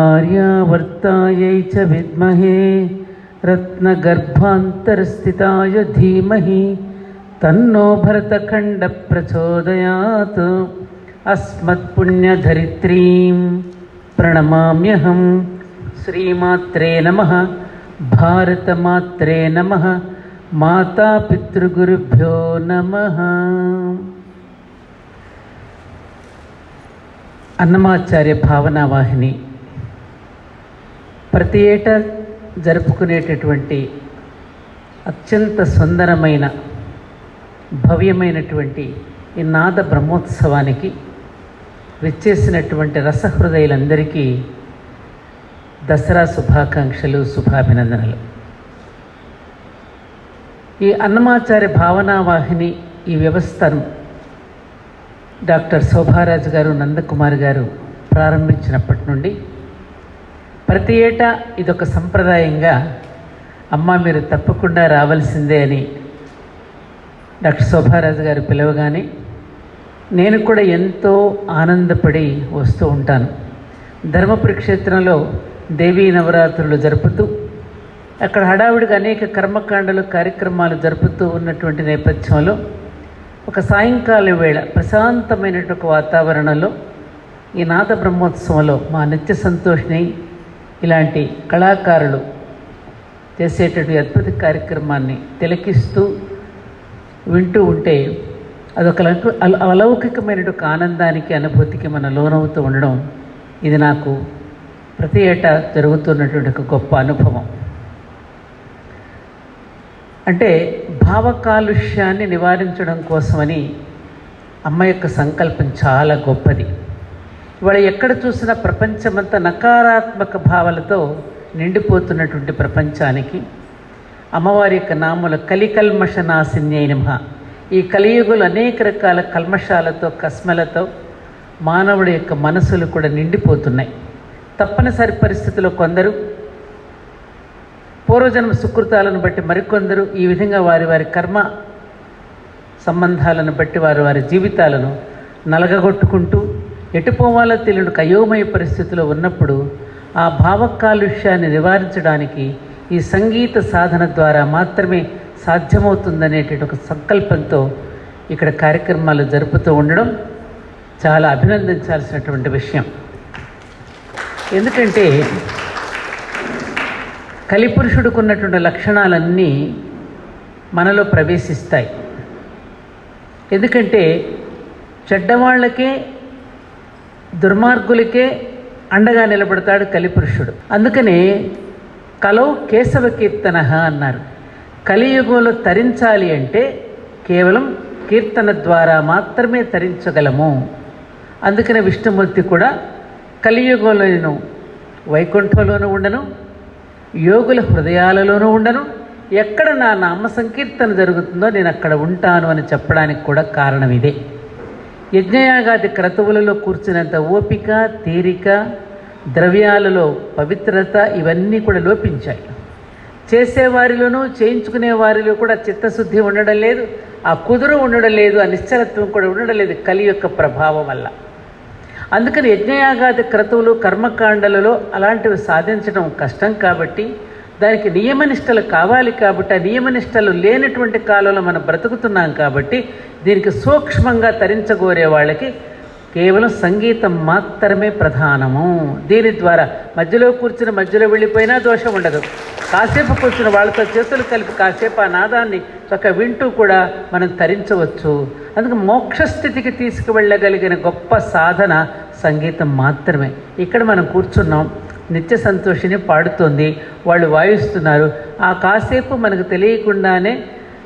आर्यावर्तायै च विद्महे रत्नगर्भान्तरस्थिताय धीमहि तन्नो भरतखण्डप्रचोदयात् अस्मत्पुण्यधरित्रीं प्रणमाम्यहं श्रीमात्रे नमः भारतमात्रे नमः मातापितृगुरुभ्यो नमः అన్నమాచార్య భావనా వాహిని ప్రతి ఏటా జరుపుకునేటటువంటి అత్యంత సుందరమైన భవ్యమైనటువంటి ఈ నాద బ్రహ్మోత్సవానికి విచ్చేసినటువంటి రసహృదయులందరికీ దసరా శుభాకాంక్షలు శుభాభినందనలు. ఈ అన్నమాచార్య భావనావాహిని ఈ వ్యవస్థను డాక్టర్ శోభారాజు గారు నందకుమార్ గారు ప్రారంభించినప్పటి నుండి ప్రతి ఏటా ఇదొక సంప్రదాయంగా అమ్మ మీరు తప్పకుండా రావాల్సిందే అని డాక్టర్ శోభారాజు గారు పిలవగానే నేను కూడా ఎంతో ఆనందపడి వస్తూ ఉంటాను. ధర్మపురి క్షేత్రంలో దేవీ నవరాత్రులు జరుపుతూ అక్కడ హడావుడిగా అనేక కర్మకాండలు కార్యక్రమాలు జరుపుతూ ఉన్నటువంటి నేపథ్యంలో ఒక సాయంకాల వేళ ప్రశాంతమైనటువంటి వాతావరణంలో ఈ నాద బ్రహ్మోత్సవంలో మా నిత్య సంతోషిని ఇలాంటి కళాకారులు చేసేటటువంటి అద్భుత కార్యక్రమాన్ని తిలకిస్తూ వింటూ ఉంటే అదొక లౌక- అల- అలౌకికమైనటువంటి ఒక ఆనందానికి అనుభూతికి మనం లోనవుతూ ఉండడం ఇది నాకు ప్రతి ఏటా జరుగుతున్నటువంటి ఒక గొప్ప అనుభవం. అంటే భావకాలుష్యాన్ని నివారించడం కోసమని అమ్మ యొక్క సంకల్పం చాలా గొప్పది. ఇవాళ ఎక్కడ చూసినా ప్రపంచమంతా నకారాత్మక భావాలతో నిండిపోతున్నటువంటి ప్రపంచానికి అమ్మవారి యొక్క నామల కలికల్మష నాశిన్యై నమః. ఈ కలియుగులు అనేక రకాల కల్మషాలతో కస్మలతో మానవుడి యొక్క మనసులు కూడా నిండిపోతున్నాయి. తప్పనిసరి పరిస్థితుల్లో కొందరు పూర్వజన్మ సుకృతాలను బట్టి మరికొందరు ఈ విధంగా వారి వారి కర్మ సంబంధాలను బట్టి వారి వారి జీవితాలను నలగగొట్టుకుంటూ ఎటు పోవాలో తెలియని కయోమయ పరిస్థితిలో ఉన్నప్పుడు ఆ భావకాలుష్యాన్ని నివారించడానికి ఈ సంగీత సాధన ద్వారా మాత్రమే సాధ్యమవుతుందనేటువంటి ఒక సంకల్పంతో ఇక్కడ కార్యక్రమాలు జరుపుతూ ఉండడం చాలా అభినందించాల్సినటువంటి విషయం. ఎందుకంటే కలిపురుషుడికి ఉన్నటువంటి లక్షణాలన్నీ మనలో ప్రవేశిస్తాయి. ఎందుకంటే చెడ్డవాళ్ళకే దుర్మార్గులకే అండగా నిలబడతాడు కలిపురుషుడు. అందుకనే కలౌ కేశవ కీర్తన అన్నారు. కలియుగంలో తరించాలి అంటే కేవలం కీర్తన ద్వారా మాత్రమే తరించగలము. అందుకనే విష్ణుమూర్తి కూడా కలియుగంలో నేను వైకుంఠంలోనూ ఉండను యోగుల హృదయాలలోనూ ఉండను ఎక్కడ నా నామ సంకీర్తన జరుగుతుందో నేను అక్కడ ఉంటాను అని చెప్పడానికి కూడా కారణం ఇదే. యజ్ఞయాగాది క్రతువులలో కూర్చున్నంత ఓపిక తీరిక ద్రవ్యాలలో పవిత్రత ఇవన్నీ కూడా లోపించాయి. చేసేవారిలోనూ చేయించుకునే వారిలో కూడా చిత్తశుద్ధి ఉండడం లేదు ఆ కుదురు ఉండడం లేదు ఆ నిశ్చలత్వం కూడా ఉండడం లేదు కలి యొక్క ప్రభావం వల్ల. అందుకని యజ్ఞయాగాది క్రతువులు కర్మకాండలలో అలాంటివి సాధించడం కష్టం కాబట్టి దానికి నియమనిష్టలు కావాలి కాబట్టి ఆ నియమనిష్టలు లేనటువంటి కాలంలో మనం బ్రతుకుతున్నాం కాబట్టి దీనికి సూక్ష్మంగా తరించగోరే వాళ్ళకి కేవలం సంగీతం మాత్రమే ప్రధానము. దీని ద్వారా మధ్యలో కూర్చుని మధ్యలో వెళ్ళిపోయినా దోషం ఉండదు. కాసేపు కూర్చుని వాళ్ళతో చేతులు కలిపి కాసేపు ఆ నాదాన్ని చక్క వింటూ కూడా మనం తరించవచ్చు. అందుకే మోక్షస్థితికి తీసుకువెళ్ళగలిగిన గొప్ప సాధన సంగీతం మాత్రమే. ఇక్కడ మనం కూర్చున్నాం. నిత్య సంతోషిని పాడుతోంది. వాళ్ళు వాయిస్తున్నారు. ఆ కాసేపు మనకు తెలియకుండానే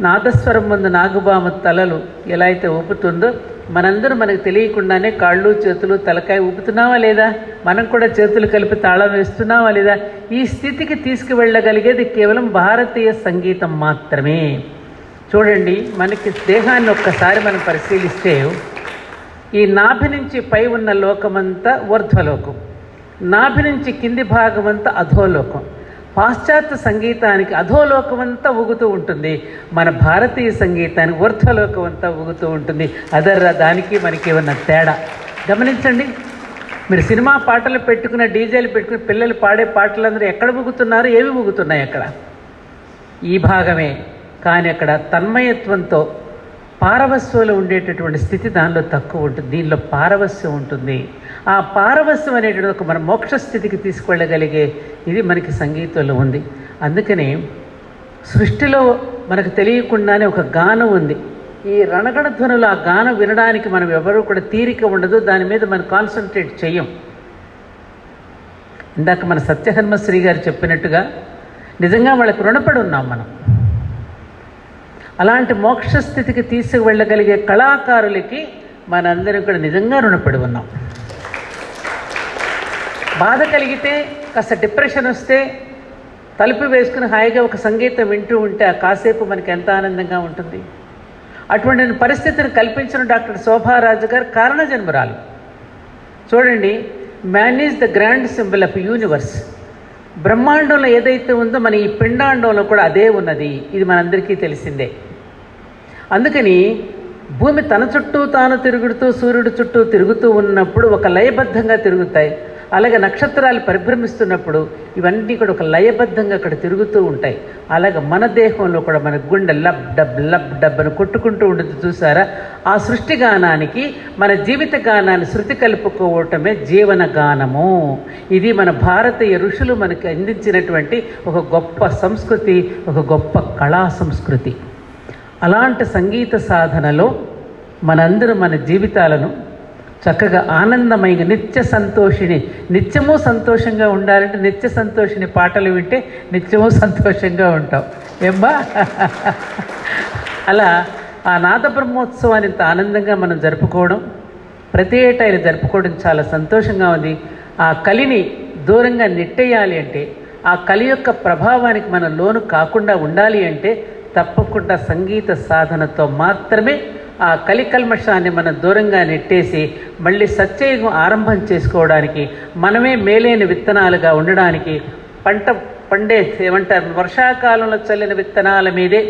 నాదస్వరం ముందు నాగుబామ తలలు ఎలా అయితే ఊపుతుందో మనందరూ మనకు తెలియకుండానే కాళ్ళు చేతులు తలకాయ ఊపుతున్నావా లేదా? మనం కూడా చేతులు కలిపి తాళం వేస్తున్నావా లేదా? ఈ స్థితికి తీసుకువెళ్ళగలిగేది కేవలం భారతీయ సంగీతం మాత్రమే. చూడండి మనకి దేహాన్ని ఒక్కసారి మనం పరిశీలిస్తే ఈ నాభి నుంచి పై ఉన్న లోకమంతా ఊర్ధ్వలోకం. నాభి నుంచి కింది భాగం అంతా అధోలోకం. పాశ్చాత్య సంగీతానికి అధోలోకం అంతా ఊగుతూ ఉంటుంది. మన భారతీయ సంగీతానికి ఊర్ధ్వలోకం అంతా ఊగుతూ ఉంటుంది. అదర్రా దానికి మనకి ఏమన్నా తేడా? గమనించండి. మీరు సినిమా పాటలు పెట్టుకున్న డీజేలు పెట్టుకుని పిల్లలు పాడే పాటలందరూ ఎక్కడ ముగుతున్నారు ఏవి ముగుతున్నాయి అక్కడ? ఈ భాగమే. కానీ అక్కడ తన్మయత్వంతో పారవస్యంలో ఉండేటటువంటి స్థితి దానిలో తక్కువ ఉంటుంది. దీనిలో పారవస్యం ఉంటుంది. ఆ పారవస్యం అనేటువంటి ఒక మన మోక్ష స్థితికి తీసుకెళ్ళగలిగే ఇది మనకి సంగీతంలో ఉంది. అందుకని సృష్టిలో మనకు తెలియకుండానే ఒక గానం ఉంది. ఈ రణగణ ధ్వనులు ఆ గానం వినడానికి మనం ఎవరు కూడా తీరిక ఉండదు. దాని మీద మనం కాన్సన్ట్రేట్ చెయ్యం. ఇందాక మన సత్యహన్మశ్రీ గారు చెప్పినట్టుగా నిజంగా వాళ్ళకి రుణపడి ఉన్నాం మనం. అలాంటి మోక్ష స్థితికి తీసుకువెళ్ళగలిగే కళాకారులకి మనందరం కూడా నిజంగా రుణపడి ఉన్నాం. బాధ కలిగితే కాస్త డిప్రెషన్ వస్తే తలుపు వేసుకుని హాయిగా ఒక సంగీతం వింటూ ఉంటే ఆ కాసేపు మనకి ఎంత ఆనందంగా ఉంటుంది. అటువంటి పరిస్థితిని కల్పించిన డాక్టర్ శోభారాజు గారు కారణజన్మరాలు. చూడండి man is the grand symbol of universe బ్రహ్మాండంలో ఏదైతే ఉందో మన ఈ పిండాండంలో కూడా అదే ఉన్నది. ఇది మనందరికీ తెలిసిందే. అందుకని భూమి తన చుట్టూ తాను తిరుగుతూ సూర్యుడు చుట్టూ తిరుగుతూ ఉన్నప్పుడు ఒక లయబద్ధంగా తిరుగుతాయి. అలాగే నక్షత్రాలు పరిభ్రమిస్తున్నప్పుడు ఇవన్నీ కూడా ఒక లయబద్ధంగా అక్కడ తిరుగుతూ ఉంటాయి. అలాగే మన దేహంలో కూడా మన గుండె లబ్ డబ్ లబ్ డబ్ అని కొట్టుకుంటూ ఉండదు చూసారా? ఆ సృష్టి గానానికి మన జీవిత గానాన్ని శృతి కలుపుకోవటమే జీవన గానము. ఇది మన భారతీయ ఋషులు మనకి అందించినటువంటి ఒక గొప్ప సంస్కృతి ఒక గొప్ప కళా సంస్కృతి. అలాంటి సంగీత సాధనలో మనందరూ మన జీవితాలను చక్కగా ఆనందమైన నిత్య సంతోషిని నిత్యము సంతోషంగా ఉండాలంటే నిత్య సంతోషిని పాటలు వింటే నిత్యము సంతోషంగా ఉంటాం. ఏమ్మా? అలా ఆ నాద బ్రహ్మోత్సవాన్ని ఇంత ఆనందంగా మనం జరుపుకోవడం ప్రతి ఏటా ఇలా జరుపుకోవడం చాలా సంతోషంగా ఉంది. ఆ కలిని దూరంగా నెట్టేయాలి అంటే ఆ కలి యొక్క ప్రభావానికి మనం లోను కాకుండా ఉండాలి అంటే తప్పకుండా సంగీత సాధనతో మాత్రమే ఆ కలికల్మషాన్ని మనం దూరంగా నెట్టేసి మళ్ళీ సత్యయుగం ఆరంభం చేసుకోవడానికి మనమే మేలైన విత్తనాలుగా ఉండడానికి పంట పండే ఏమంటారు వర్షాకాలంలో చల్లిన విత్తనాల మీదే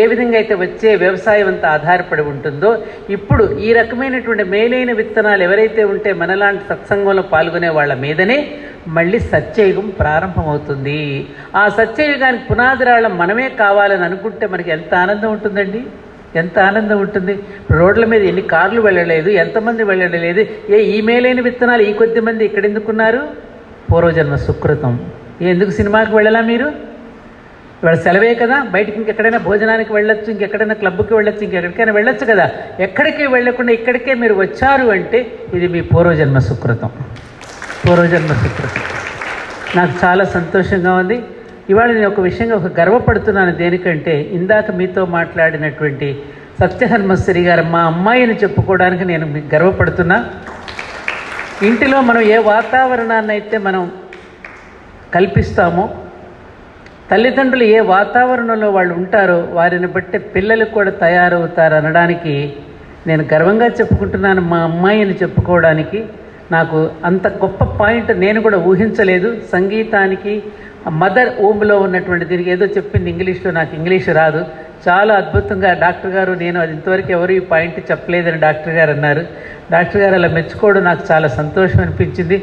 ఏ విధంగా అయితే వచ్చే వ్యవసాయం అంతా ఆధారపడి ఉంటుందో ఇప్పుడు ఈ రకమైనటువంటి మేలైన విత్తనాలు ఎవరైతే ఉంటే మనలాంటి సత్సంగంలో పాల్గొనే వాళ్ళ మీదనే మళ్ళీ సత్యయుగం ప్రారంభమవుతుంది. ఆ సత్యయుగానికి పునాదిరాళ్ళం మనమే కావాలని అనుకుంటే మనకి ఎంత ఆనందం ఉంటుందండి? ఎంత ఆనందం ఉంటుంది? రోడ్ల మీద ఎన్ని కార్లు వెళ్ళలేదు ఎంతమంది వెళ్ళలేదు ఏ ఈ మేలైన విత్తనాలు ఈ కొద్ది మంది ఇక్కడ ఎందుకున్నారు? పూర్వజన్మ సుకృతం. ఎందుకు సినిమాకి వెళ్ళలా మీరు? ఇవాళ సెలవే కదా బయటికి ఇంకెక్కడైనా భోజనానికి వెళ్ళొచ్చు ఇంకెక్కడైనా క్లబ్కి వెళ్ళొచ్చు ఇంకెక్కడికైనా వెళ్ళొచ్చు కదా. ఎక్కడికి వెళ్ళకుండా ఇక్కడికే మీరు వచ్చారు అంటే ఇది మీ పూర్వజన్మ సుకృతం. పూర్వజన్మ సుకృతం. నాకు చాలా సంతోషంగా ఉంది. ఇవాళ నేను ఒక విషయంగా ఒక గర్వపడుతున్నాను దేనికంటే ఇందాక మీతో మాట్లాడినటువంటి సత్యహన్మశ్రీ గారు మా అమ్మాయిని చెప్పుకోవడానికి నేను గర్వపడుతున్నా. ఇంటిలో మనం ఏ వాతావరణాన్ని అయితే మనం కల్పిస్తామో తల్లిదండ్రులు ఏ వాతావరణంలో వాళ్ళు ఉంటారో వారిని బట్టి పిల్లలు కూడా తయారవుతారు అనడానికి నేను గర్వంగా చెప్పుకుంటున్నాను మా అమ్మాయిని చెప్పుకోవడానికి. నాకు అంత గొప్ప పాయింట్ నేను కూడా ఊహించలేదు. సంగీతానికి మదర్ ఓమ్లో ఉన్నటువంటి దీనికి ఏదో చెప్పింది ఇంగ్లీష్లో నాకు ఇంగ్లీష్ రాదు. చాలా అద్భుతంగా డాక్టర్ గారు నేను అది ఇంతవరకు ఎవరు ఈ పాయింట్ చెప్పలేదని డాక్టర్ గారు అన్నారు. డాక్టర్ గారు అలా మెచ్చుకోవడం నాకు చాలా సంతోషం అనిపించింది.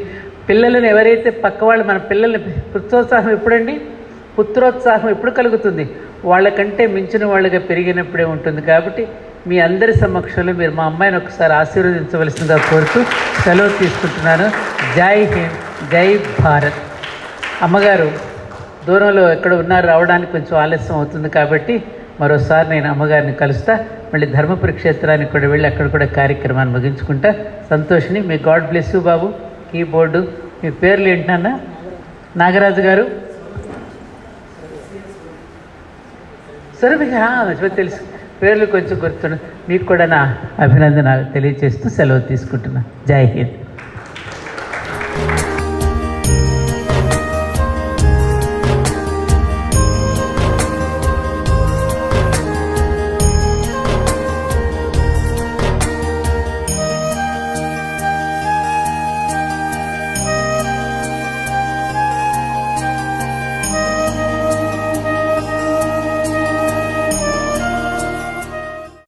పిల్లలను ఎవరైతే పక్క వాళ్ళు మన పిల్లల్ని పుత్రోత్సాహం ఎప్పుడండి? పుత్రోత్సాహం ఎప్పుడు కలుగుతుంది? వాళ్ళకంటే మించిన వాళ్ళుగా పెరిగినప్పుడే ఉంటుంది కాబట్టి మీ అందరి సమక్షంలో మీరు మా అమ్మాయిని ఒకసారి ఆశీర్వదించవలసిందిగా కోరుతూ సెలవు తీసుకుంటున్నాను. జై హింద్ జై భారత్. అమ్మగారు దూరంలో ఎక్కడ ఉన్నారు రావడానికి కొంచెం ఆలస్యం అవుతుంది కాబట్టి మరోసారి నేను అమ్మగారిని కలుస్తా. మళ్ళీ ధర్మపురి క్షేత్రానికి కూడా వెళ్ళి అక్కడ కూడా కార్యక్రమాన్ని ముగించుకుంటా. సంతోషిని మీ గాడ్ బ్లెస్ యూ బాబు. కీబోర్డు మీ పేర్లు ఏంటన్నా? నాగరాజు గారు. సరే మీకు తెలుసు. పేర్లు కొంచెం గుర్తున్నా మీకు కూడా నా అభినందనలు తెలియజేస్తూ సెలవు తీసుకుంటున్నా. జై హింద్.